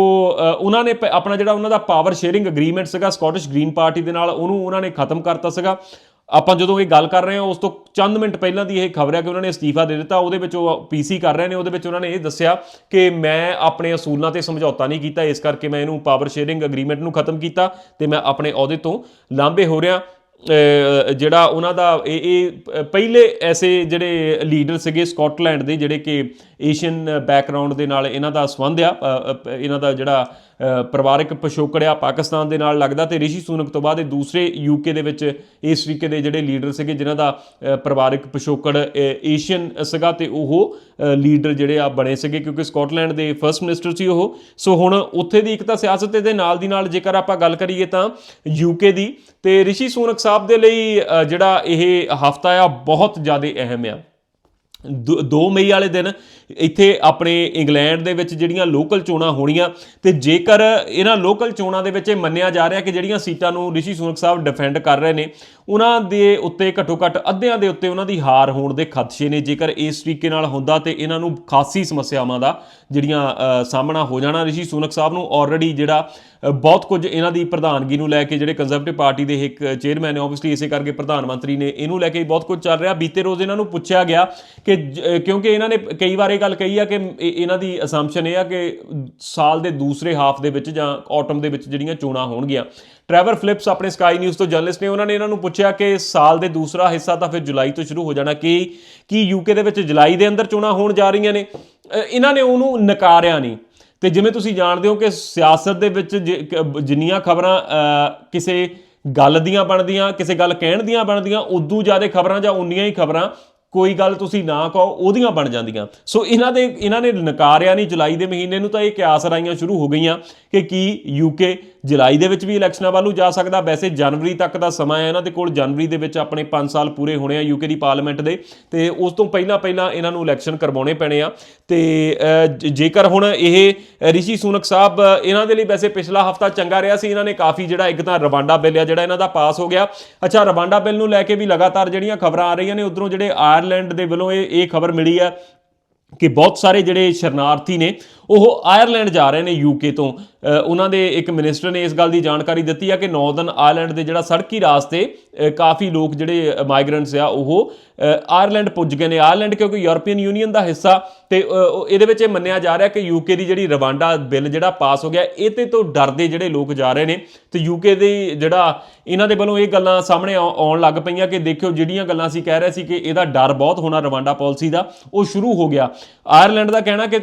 ਉਹਨਾਂ ਨੇ ਪ- ਆਪਣਾ ਜਿਹੜਾ ਉਹਨਾਂ ਦਾ ਪਾਵਰ ਸ਼ੇਅਰਿੰਗ ਅਗਰੀਮੈਂਟ ਸੀਗਾ ਸਕਾਟਿਸ਼ ਗ੍ਰੀਨ ਪਾਰਟੀ ਦੇ ਨਾਲ ਉਹਨੂੰ ਉਹਨਾਂ ਨੇ ਖਤਮ ਕਰਤਾ ਸੀਗਾ। ਆਪਾਂ ਜਦੋਂ ਇਹ ਗੱਲ ਕਰ ਰਹੇ ਹਾਂ, ਉਸ ਤੋਂ ਚੰਦ ਮਿੰਟ ਪਹਿਲਾਂ ਦੀ ਇਹ ਖਬਰ ਹੈ ਕਿ ਉਹਨਾਂ ਨੇ ਅਸਤੀਫਾ ਦੇ ਦਿੱਤਾ। ਉਹਦੇ ਵਿੱਚ ਉਹ ਪੀਸੀ ਕਰ ਰਹੇ ਨੇ, ਉਹਦੇ ਵਿੱਚ ਉਹਨਾਂ ਨੇ ਇਹ ਦੱਸਿਆ ਕਿ ਮੈਂ ਆਪਣੇ ਅਸੂਲਾਂ ਤੇ ਸਮਝੌਤਾ ਨਹੀਂ ਕੀਤਾ। ਇਸ ਕਰਕੇ ਮੈਂ ਇਹਨੂੰ ਪਾਵਰ ਸ਼ੇਅਰਿੰਗ ਅਗਰੀਮੈਂਟ ਨੂੰ ਖਤਮ ਕੀਤਾ ਤੇ ਮੈਂ ਆਪਣੇ ਅਹੁਦੇ ਤੋਂ ਲਾਂਭੇ ਹੋ ਰਿਹਾ। ਜਿਹੜਾ ਉਹਨਾਂ ਦਾ ਇਹ ਇਹ ਪਹਿਲੇ ਐਸੇ ਜਿਹੜੇ ਲੀਡਰ ਸੀਗੇ ਸਕਾਟਲੈਂਡ ਦੇ ਜਿਹੜੇ ਕਿ ਏਸ਼ੀਅਨ ਬੈਕਗ੍ਰਾਉਂਡ ਦੇ ਨਾਲ ਇਹਨਾਂ ਦਾ ਸੰਬੰਧ ਆ ਇਹਨਾਂ ਦਾ ਜਿਹੜਾ ਅ, ਪਰਿਵਾਰਕ ਪਿਛੋਕੜ ਆ ਪਾਕਿਸਤਾਨ ਦੇ ਨਾਲ ਲੱਗਦਾ ਤੇ ਰਿਸ਼ੀ ਸੂਨਕ ਤੋਂ ਬਾਅਦ ਇਹ ਦੂਸਰੇ ਯੂਕੇ ਦੇ ਵਿੱਚ ਇਸ ਤਰੀਕੇ ਦੇ ਜਿਹੜੇ ਲੀਡਰ ਸੀਗੇ ਜਿਨ੍ਹਾਂ ਦਾ ਪਰਿਵਾਰਕ ਪਿਛੋਕੜ ਏਸ਼ੀਅਨ ਸੀਗਾ ਤੇ ਉਹ ਲੀਡਰ ਜਿਹੜੇ ਆ ਬਣੇ ਸੀਗੇ ਕਿਉਂਕਿ ਸਕਾਟਲੈਂਡ ਦੇ ਫਰਸਟ ਮਿਨਿਸਟਰ ਸੀ ਉਹ। ਸੋ ਹੁਣ ਉੱਥੇ ਦੀ ਇੱਕ ਤਾਂ ਸਿਆਸਤ ਦੇ ਨਾਲ ਦੀ ਨਾਲ ਜੇਕਰ ਆਪਾਂ ਗੱਲ ਕਰੀਏ ਤਾਂ ਯੂਕੇ ਦੀ ਤੇ ਰਿਸ਼ੀ ਸੂਨਕ ਸਾਹਿਬ ਦੇ ਲਈ ਜਿਹੜਾ ਇਹ ਹਫਤਾ ਆ, ਬਹੁਤ ਜ਼ਿਆਦਾ ਅਹਿਮ ਆ। 2 ਮਈ ਵਾਲੇ ਦਿਨ ਇੱਥੇ ਆਪਣੇ ਇੰਗਲੈਂਡ ਦੇ ਵਿੱਚ ਜਿਹੜੀਆਂ ਲੋਕਲ ਚੋਣਾਂ ਹੋਣੀਆਂ ਤੇ ਜੇਕਰ ਇਹਨਾਂ ਲੋਕਲ ਚੋਣਾਂ ਦੇ ਵਿੱਚ ਇਹ ਮੰਨਿਆ ਜਾ ਰਿਹਾ ਕਿ ਜਿਹੜੀਆਂ ਸੀਟਾਂ ਨੂੰ ਰਿਸ਼ੀ ਸੁਨਕ ਸਾਹਿਬ ਡਿਫੈਂਡ ਕਰ ਰਹੇ ਨੇ, ਉਹਨਾਂ ਦੇ ਉੱਤੇ ਘੱਟੋ ਘੱਟ ਅੱਧਿਆਂ ਦੇ ਉੱਤੇ ਉਹਨਾਂ ਦੀ ਹਾਰ ਹੋਣ ਦੇ ਖਦਸ਼ੇ ਨੇ। ਜੇਕਰ ਇਸ ਤਰੀਕੇ ਨਾਲ ਹੁੰਦਾ ਤੇ ਇਹਨਾਂ ਨੂੰ ਖਾਸੀ ਸਮੱਸਿਆਵਾਂ ਦਾ ਜਿਹੜੀਆਂ ਸਾਹਮਣਾ ਹੋ ਜਾਣਾ, ਰਿਸ਼ੀ ਸੁਨਕ ਸਾਹਿਬ ਨੂੰ ਆਲਰੇਡੀ ਜਿਹੜਾ ਬਹੁਤ ਕੁਝ ਇਹਨਾਂ ਦੀ ਪ੍ਰਧਾਨਗੀ ਨੂੰ ਲੈ ਕੇ ਜਿਹੜੇ ਕੰਜ਼ਰਵੇਟਿਵ ਪਾਰਟੀ ਦੇ ਇੱਕ ਚੇਅਰਮੈਨ ਨੇ ਆਬਵੀਅਸਲੀ ਇਸੇ ਕਰਕੇ ਪ੍ਰਧਾਨ ਮੰਤਰੀ ਨੇ ਇਹਨੂੰ ਲੈ ਕੇ ਬਹੁਤ ਕੁਝ ਚੱਲ ਰਿਹਾ। ਬੀਤੇ ਰੋਜ਼ ਇਹਨਾਂ ਨੂੰ ਪੁੱਛਿਆ ਗਿਆ ਕਿ ਜ- ਕਿਉਂਕਿ ਇਹਨਾਂ ਨੇ ਕਈ ਵਾਰ ਇਹ ਗੱਲ ਕਹੀ ਆ ਕਿ ਇਹਨਾਂ ਦੀ ਅਸੰਪਸ਼ਨ ਇਹ ਆ ਕਿ ਸਾਲ ਦੇ ਦੂਸਰੇ ਹਾਫ ਦੇ ਵਿੱਚ ਜਾਂ ਆਟਮ ਦੇ ਵਿੱਚ ਜਿਹੜੀਆਂ ਚੋਣਾਂ ਹੋਣਗੀਆਂ। ਟਰੈਵਰ ਫਿਲਿਪਸ ਆਪਣੇ ਸਕਾਈ ਨਿਊਜ਼ ਤੋਂ ਜਰਨਲਿਸਟ ਨੇ, ਉਹਨਾਂ ਨੇ ਇਹਨਾਂ ਨੂੰ ਪੁੱਛਿਆ ਕਿ ਸਾਲ ਦੇ ਦੂਸਰਾ ਹਿੱਸਾ ਤਾਂ ਫਿਰ ਜੁਲਾਈ ਤੋਂ ਸ਼ੁਰੂ ਹੋ ਜਾਣਾ। ਕਿ, ਕੀ ਯੂਕੇ ਦੇ ਵਿੱਚ ਜੁਲਾਈ ਦੇ ਅੰਦਰ ਚੋਣਾਂ ਹੋਣ ਜਾ ਰਹੀਆਂ ਨੇ? ਇਹਨਾਂ ਨੇ ਉਹਨੂੰ ਨਕਾਰਿਆ ਨਹੀਂ। ਤੇ ਜਿਵੇਂ ਤੁਸੀਂ ਜਾਣਦੇ ਹੋ ਕਿ ਸਿਆਸਤ ਦੇ ਵਿੱਚ ਜੇ- ਜਿੰਨੀਆਂ ਖਬਰਾਂ ਕਿਸੇ ਗੱਲ ਦੀਆਂ ਬਣਦੀਆਂ, ਕਿਸੇ ਗੱਲ ਕਹਿਣ ਦੀਆਂ ਬਣਦੀਆਂ, ਉਦੋਂ ਜ਼ਿਆਦਾ ਖਬਰਾਂ ਜਾਂ ਉਨੀਆਂ ਹੀ ਖਬਰਾਂ ਕੋਈ ਗੱਲ ਤੁਸੀਂ ਨਾ ਕਹੋ, ਉਹਦੀਆਂ ਬਣ ਜਾਂਦੀਆਂ। ਸੋ ਇਹਨਾਂ ਦੇ ਇਹਨਾਂ ਨੇ ਨਕਾਰਿਆ ਨਹੀਂ ਜੁਲਾਈ ਦੇ ਮਹੀਨੇ ਨੂੰ ਤਾਂ ਇਹ ਕਿਆਸ ਰਾਈਆਂ ਸ਼ੁਰੂ ਹੋ ਗਈਆਂ ਕਿ ਕੀ ਯੂਕੇ ਜੁਲਾਈ ਦੇ ਵਿੱਚ ਵੀ ਇਲੈਕਸ਼ਨਾਂ ਵੱਲ ਨੂੰ ਜਾ ਸਕਦਾ। ਵੈਸੇ ਜਨਵਰੀ ਤੱਕ ਦਾ ਸਮਾਂ ਹੈ ਇਹਨਾਂ ਦੇ ਕੋਲ। ਜਨਵਰੀ ਦੇ ਵਿੱਚ ਆਪਣੇ 5 ਸਾਲ ਪੂਰੇ ਹੋਣੇ ਆ ਯੂਕੇ ਦੀ ਪਾਰਲੀਮੈਂਟ ਦੇ। ਤੇ ਉਸ ਤੋਂ ਪਹਿਲਾਂ ਪਹਿਲਾਂ ਇਹਨਾਂ ਨੂੰ ਇਲੈਕਸ਼ਨ ਕਰਵਾਉਣੇ ਪੈਣੇ ਆ। ਤੇ ਜੇਕਰ ਹੁਣ ਇਹ ਰਿਸ਼ੀ ਸੁਨਕ ਸਾਹਿਬ, ਇਹਨਾਂ ਦੇ ਲਈ ਵੈਸੇ ਪਿਛਲਾ ਹਫਤਾ ਚੰਗਾ ਰਿਹਾ ਸੀ। ਇਹਨਾਂ ਨੇ ਕਾਫੀ ਜਿਹੜਾ ਇੱਕ ਤਾਂ ਰਵਾਂਡਾ ਬਿੱਲ ਆ ਜਿਹੜਾ ਇਹਨਾਂ ਦਾ ਪਾਸ ਹੋ ਗਿਆ। ਅੱਛਾ, ਰਵਾਂਡਾ ਬਿੱਲ ਨੂੰ ਲੈ ਕੇ ਵੀ ਲਗਾਤਾਰ ਜਿਹੜੀਆਂ ਖਬਰਾਂ ਆ ਰਹੀਆਂ ਨੇ, ਉਧਰੋਂ ਜਿਹੜੇ ਆਇਰਲੈਂਡ ਦੇ ਵੱਲੋਂ ਇਹ ਇਹ ਖਬਰ ਮਿਲੀ ਆ ਕਿ ਬਹੁਤ ਸਾਰੇ ਜਿਹੜੇ ਸ਼ਰਨਾਰਥੀ ਨੇ ਉਹ ਆਇਰਲੈਂਡ ਜਾ ਰਹੇ ਨੇ ਯੂਕੇ ਤੋਂ। ਉਹਨਾਂ ਦੇ ਇੱਕ ਮਿਨਿਸਟਰ ਨੇ ਇਸ ਗੱਲ ਦੀ ਜਾਣਕਾਰੀ ਦਿੱਤੀ ਆ ਕਿ ਨਾਰਦਰਨ ਆਇਰਲੈਂਡ ਦੇ ਜਿਹੜਾ ਸੜਕੀ ਰਾਸਤੇ ਅ, ਕਾਫੀ ਲੋਕ ਜਿਹੜੇ ਮਾਈਗ੍ਰੈਂਟਸ ਆ ਉਹ ਆਇਰਲੈਂਡ ਪੁੱਜ ਗਏ ਨੇ। ਆਇਰਲੈਂਡ ਕਿਉਂਕਿ ਯੂਰਪੀਅਨ ਯੂਨੀਅਨ ਦਾ ਹਿੱਸਾ ਤੇ ਇਹਦੇ ਵਿੱਚ ਇਹ ਮੰਨਿਆ ਜਾ ਰਿਹਾ ਕਿ ਯੂਕੇ ਦੀ ਜਿਹੜੀ ਰਵਾਂਡਾ ਬਿੱਲ ਜਿਹੜਾ ਪਾਸ ਹੋ ਗਿਆ ਇਹ ਤੋਂ ਡਰਦੇ ਜਿਹੜੇ ਲੋਕ ਜਾ ਰਹੇ ਨੇ। ਤੇ ਯੂਕੇ ਦੇ ਜਿਹੜਾ ਇਹਨਾਂ ਦੇ ਵੱਲੋਂ ਇਹ ਗੱਲਾਂ ਸਾਹਮਣੇ ਆਉ- ਆਉਣ ਲੱਗ ਪਈਆਂ ਕਿ ਦੇਖਿਓ ਜਿਹੜੀਆਂ ਗੱਲਾਂ ਅਸੀਂ ਕਹਿ ਰਹੇ ਸੀ ਕਿ ਇਹਦਾ ਡਰ ਬਹੁਤ ਹੋਣਾ ਰਵਾਂਡਾ ਪਾਲਿਸੀ ਦਾ ਉਹ ਸ਼ੁਰੂ ਹੋ ਗਿਆ। ਆਇਰਲੈਂਡ ਦਾ ਕਹਿਣਾ ਕਿ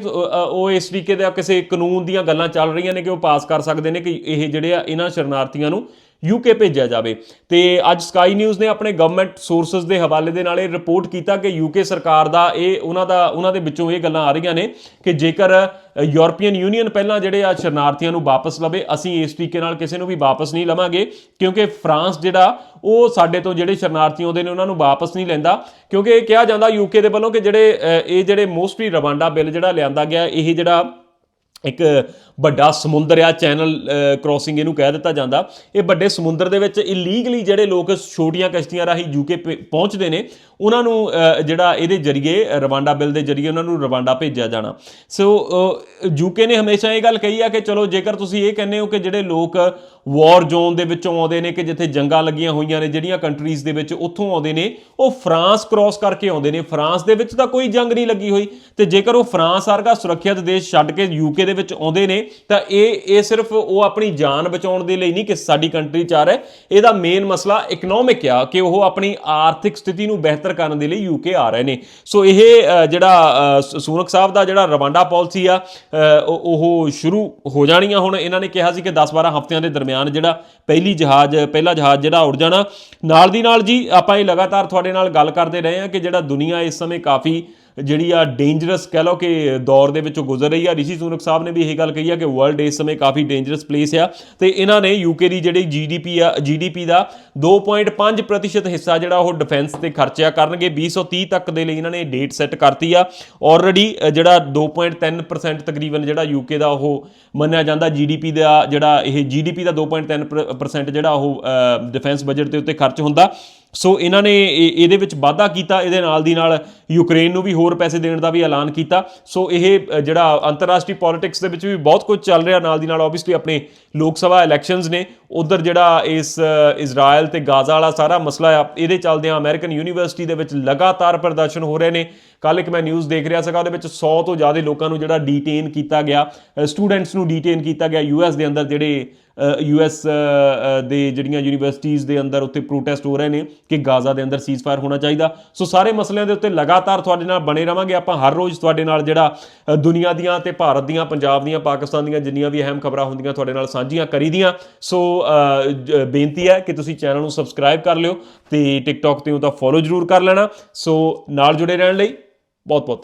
ਉਹ ਇਸ ਤਰੀਕੇ ਦਾ ਕਿਸੇ ਕਾਨੂੰਨ ਦੀਆਂ ਗੱਲਾਂ ਚੱਲ ਰਹੀਆਂ ਨੇ ਕਿ ਉਹ ਪਾਸ ਕਰ ਸਕਦੇ ਨੇ ਕਿ ਇਹ ਜਿਹੜੇ ਆ, ਇਹਨਾਂ ਸ਼ਰਨਾਰਥੀਆਂ ਨੂੰ ਯੂਕੇ ਭੇਜਿਆ ਜਾਵੇ। ਤੇ ਅੱਜ ਸਕਾਈ ਨਿਊਜ਼ ਨੇ ਆਪਣੇ ਗਵਰਨਮੈਂਟ ਸੋਰਸਸ ਦੇ ਹਵਾਲੇ ਦੇ ਨਾਲ ਇਹ ਰਿਪੋਰਟ ਕੀਤਾ ਕਿ ਯੂਕੇ ਸਰਕਾਰ ਦਾ ਇਹ ਉਹਨਾਂ ਦਾ ਉਹਨਾਂ ਦੇ ਵਿੱਚੋਂ ਇਹ ਗੱਲਾਂ ਆ ਰਹੀਆਂ ਨੇ ਕਿ ਜੇਕਰ ਅ, ਯੂਰਪੀਅਨ ਯੂਨੀਅਨ ਪਹਿਲਾਂ ਜਿਹੜੇ ਆ ਸ਼ਰਨਾਰਥੀਆਂ ਨੂੰ ਵਾਪਸ ਲਵੇ ਅਸੀਂ ਇਸ ਤਰੀਕੇ ਨਾਲ ਕਿਸੇ ਨੂੰ ਵੀ ਵਾਪਸ ਨਹੀਂ ਲਵਾਂਗੇ ਕਿਉਂਕਿ ਫਰਾਂਸ ਜਿਹੜਾ ਉਹ ਸਾਡੇ ਤੋਂ ਜਿਹੜੇ ਸ਼ਰਨਾਰਥੀ ਆਉਂਦੇ ਨੇ ਉਹਨਾਂ ਨੂੰ ਵਾਪਸ ਨਹੀਂ ਲੈਂਦਾ। ਕਿਉਂਕਿ ਇਹ ਕਿਹਾ ਜਾਂਦਾ ਯੂਕੇ ਦੇ ਵੱਲੋਂ ਕਿ ਜਿਹੜੇ ਇਹ ਜਿਹੜੇ ਮੋਸਟਲੀ ਰਵਾਂਡਾ ਬਿੱਲ ਜਿਹੜਾ ਲਿਆਂਦਾ ਗਿਆ ਇਹ ਜਿਹੜਾ ਇੱਕ ਵੱਡਾ ਸਮੁੰਦਰ ਆ ਚੈਨਲ ਕ੍ਰੋਸਿੰਗ ਇਹਨੂੰ ਕਹਿ ਦਿੱਤਾ ਜਾਂਦਾ। ਇਹ ਵੱਡੇ ਸਮੁੰਦਰ ਦੇ ਵਿੱਚ ਇਲੀਗਲੀ ਜਿਹੜੇ ਲੋਕ ਛੋਟੀਆਂ ਕਸ਼ਤੀਆਂ ਰਾਹੀਂ ਯੂਕੇ ਪਹੁੰਚਦੇ ਨੇ, ਉਹਨਾਂ ਨੂੰ ਜਿਹੜਾ ਇਹਦੇ ਜਰੀਏ, ਰਵਾਂਡਾ ਬਿੱਲ ਦੇ ਜਰੀਏ ਉਹਨਾਂ ਨੂੰ ਰਵਾਂਡਾ ਭੇਜਿਆ ਜਾਣਾ। ਸੋ ਯੂਕੇ ਨੇ ਹਮੇਸ਼ਾ ਇਹ ਗੱਲ ਕਹੀ ਆ ਕਿ ਚਲੋ, ਜੇਕਰ ਤੁਸੀਂ ਇਹ ਕਹਿੰਦੇ ਹੋ ਕਿ ਜਿਹੜੇ ਲੋਕ ਵਾਰ ਜ਼ੋਨ ਦੇ ਵਿੱਚੋਂ ਆਉਂਦੇ ਨੇ, ਕਿ ਜਿੱਥੇ ਜੰਗਾਂ ਲੱਗੀਆਂ ਹੋਈਆਂ ਨੇ, ਜਿਹੜੀਆਂ ਕੰਟਰੀਜ਼ ਦੇ ਵਿੱਚ ਉੱਥੋਂ ਆਉਂਦੇ ਨੇ, ਉਹ ਫਰਾਂਸ ਕ੍ਰਾਸ ਕਰਕੇ ਆਉਂਦੇ ਨੇ। ਫਰਾਂਸ ਦੇ ਵਿੱਚ ਤਾਂ ਕੋਈ ਜੰਗ ਨਹੀਂ ਲੱਗੀ ਹੋਈ। ਤੇ ਜੇਕਰ ਉਹ ਫਰਾਂਸ ਵਰਗਾ ਸੁਰੱਖਿਅਤ ਦੇਸ਼ ਛੱਡ ਕੇ ਯੂਕੇ ਦੇ ਵਿੱਚ ਆਉਂਦੇ ਨੇ, ਤਾਂ ਇਹ ਇਹ ਸਿਰਫ ਉਹ ਆਪਣੀ ਜਾਨ ਬਚਾਉਣ ਦੇ ਲਈ ਨਹੀਂ ਕਿ ਸਾਡੀ ਕੰਟਰੀ ਚ ਆ ਰਿਹਾ ਇਹਦਾ ਮੇਨ ਮਸਲਾ ਇਕਨੋਮਿਕ ਆ ਕਿ ਉਹ ਆਪਣੀ ਆਰਥਿਕ ਸਥਿਤੀ ਨੂੰ ਬਿਹਤਰ ਕਰਨ ਦੇ ਲਈ ਯੂਕੇ ਆ ਰਹੇ ਨੇ। ਸੋ ਇਹ ਜਿਹੜਾ ਸੂਨਕ ਸਾਹਿਬ ਦਾ ਜਿਹੜਾ ਰਵਾਂਡਾ ਪਾਲਿਸੀ ਆ ਉਹ ਸ਼ੁਰੂ ਹੋ ਜਾਣੀ ਆ ਹੁਣ ਇਹਨਾਂ ਨੇ ਕਿਹਾ ਸੀ ਕਿ 10-12 ਹਫ਼ਤਿਆਂ ਦੇ ਦਰਮਿਆਨ ਜਿਹੜਾ ਪਹਿਲੀ ਜਹਾਜ਼, ਪਹਿਲਾ ਜਹਾਜ਼ ਜਿਹੜਾ ਉੜ ਜਾਣਾ। ਨਾਲ ਦੀ ਨਾਲ ਜੀ ਆਪਾਂ ਇਹ ਲਗਾਤਾਰ ਤੁਹਾਡੇ ਨਾਲ ਗੱਲ ਕਰਦੇ ਰਹੇ ਹਾਂ ਕਿ ਜਿਹੜਾ ਦੁਨੀਆ ਇਸ ਸਮੇਂ ਕਾਫੀ ਜਿਹੜੀ ਆ ਡੇਂਜਰਸ ਕਹਿ ਲਓ ਕਿ ਦੌਰ ਦੇ ਵਿੱਚੋਂ ਗੁਜ਼ਰ ਰਹੀ ਆ, ਰਿਸ਼ੀ ਸੁਨਕ ਸਾਹਿਬ ਨੇ ਵੀ ਇਹ ਗੱਲ ਕਹੀ ਆ ਕਿ ਵਰਲਡ ਇਸ ਸਮੇਂ ਕਾਫੀ ਡੇਂਜਰਸ ਪਲੇਸ ਆ ਤੇ ਇਹਨਾਂ ਨੇ ਯੂਕੇ ਦੀ ਜਿਹੜੀ ਜੀਡੀਪੀ ਆ ਜੀਡੀਪੀ ਦਾ 2.5% ਹਿੱਸਾ ਜਿਹੜਾ ਉਹ ਡਿਫੈਂਸ ਤੇ ਖਰਚਿਆ ਕਰਨਗੇ 2030 ਤੱਕ ਦੇ ਲਈ ਇਹਨਾਂ ਨੇ ਡੇਟ ਸੈੱਟ ਕਰਤੀ ਆ। ਆਲਰੇਡੀ ਜਿਹੜਾ 2.3% ਤਕਰੀਬਨ ਜਿਹੜਾ ਯੂਕੇ ਦਾ ਉਹ ਮੰਨਿਆ ਜਾਂਦਾ ਜੀਡੀਪੀ ਦਾ ਜਿਹੜਾ ਇਹ ਜੀਡੀਪੀ ਦਾ 2.3% ਜਿਹੜਾ ਉਹ ਡਿਫੈਂਸ ਬਜਟ ਦੇ ਉੱਤੇ ਖਰਚ ਹੁੰਦਾ। ਸੋ ਇਹਨਾਂ ਨੇ ਇਹ- ਇਹਦੇ ਵਿੱਚ ਵਾਧਾ ਕੀਤਾ ਇਹਦੇ ਨਾਲ ਦੀ ਨਾਲ ਯੂਕਰੇਨ ਨੂੰ ਵੀ ਹੋਰ ਪੈਸੇ ਦੇਣ ਦਾ ਵੀ ਐਲਾਨ ਕੀਤਾ। ਸੋ ਇਹ ਜਿਹੜਾ ਅੰਤਰਰਾਸ਼ਟਰੀ ਪੋਲਿਟਿਕਸ ਦੇ ਵਿੱਚ ਵੀ ਬਹੁਤ ਕੁਝ ਚੱਲ ਰਿਹਾ ਨਾਲ ਦੀ ਨਾਲ ਆਬਵੀਅਸਲੀ ਆਪਣੇ ਲੋਕ ਸਭਾ ਇਲੈਕਸ਼ਨਸ ਨੇ। ਉਧਰ ਜਿਹੜਾ ਇਸ ਅ, ਇਜ਼ਰਾਈਲ ਤੇ ਗਾਜ਼ਾ ਵਾਲਾ ਸਾਰਾ ਮਸਲਾ ਆ ਇਹਦੇ ਚੱਲਦਿਆਂ ਅਮਰੀਕਨ ਯੂਨੀਵਰਸਿਟੀ ਦੇ ਵਿੱਚ ਲਗਾਤਾਰ ਪ੍ਰਦਰਸ਼ਨ ਹੋ ਰਹੇ ਨੇ। ਕੱਲ ਇੱਕ ਮੈਂ ਨਿਊਜ਼ ਦੇਖ ਰਿਹਾ ਸੀਗਾ ਉਹਦੇ ਵਿੱਚ 100 ਤੋਂ ਜ਼ਿਆਦਾ ਲੋਕਾਂ ਨੂੰ ਜਿਹੜਾ ਡੀਟੇਨ ਕੀਤਾ ਗਿਆ ਸਟੂਡੈਂਟਸ ਨੂੰ ਡੀਟੇਨ ਕੀਤਾ ਗਿਆ ਯੂਐਸ ਦੇ ਅੰਦਰ ਜਿਹੜੇ ਯੂ ਯੂਐਸ ਦੇ ਜਿਹੜੀਆਂ ਯੂਨੀਵਰਸਿਟੀਆਂ ਦੇ ਅੰਦਰ ਉੱਤੇ ਪ੍ਰੋਟੈਸਟ ਹੋ ਰਹੇ ਨੇ ਕਿ ਗਾਜ਼ਾ ਦੇ ਅੰਦਰ ਸੀਜ਼ਫਾਇਰ ਹੋਣਾ ਚਾਹੀਦਾ। ਸੋ ਸਾਰੇ ਮਸਲਿਆਂ ਦੇ ਉੱਤੇ ਲਗਾਤਾਰ ਤੁਹਾਡੇ ਨਾਲ ਬਣੇ ਰਵਾਂਗੇ। ਆਪਾਂ ਹਰ ਰੋਜ਼ ਤੁਹਾਡੇ ਨਾਲ ਜਿਹੜਾ ਦੁਨੀਆ ਦੀਆਂ ਤੇ ਭਾਰਤ ਦੀਆਂ, ਪੰਜਾਬ ਦੀਆਂ, ਪਾਕਿਸਤਾਨ ਦੀਆਂ ਜਿੰਨੀਆਂ ਵੀ ਅਹਿਮ ਖਬਰਾਂ ਹੁੰਦੀਆਂ ਤੁਹਾਡੇ ਨਾਲ ਸਾਂਝੀਆਂ ਕਰੀਦੀਆਂ ਸੋ ਬੇਨਤੀ ਹੈ ਕਿ ਤੁਸੀਂ ਚੈਨਲ ਨੂੰ ਸਬਸਕ੍ਰਾਈਬ ਕਰ ਲਿਓ ਤੇ ਟਿਕਟੌਕ ਤੇ ਉਹਦਾ ਫੋਲੋ ਜ਼ਰੂਰ ਕਰ ਲੈਣਾ। ਸੋ ਨਾਲ ਜੁੜੇ ਰਹਿਣ ਲਈ ਬਹੁਤ ਬਹੁਤ ਧੰਨਵਾਦ।